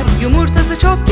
var. Yumurtası çok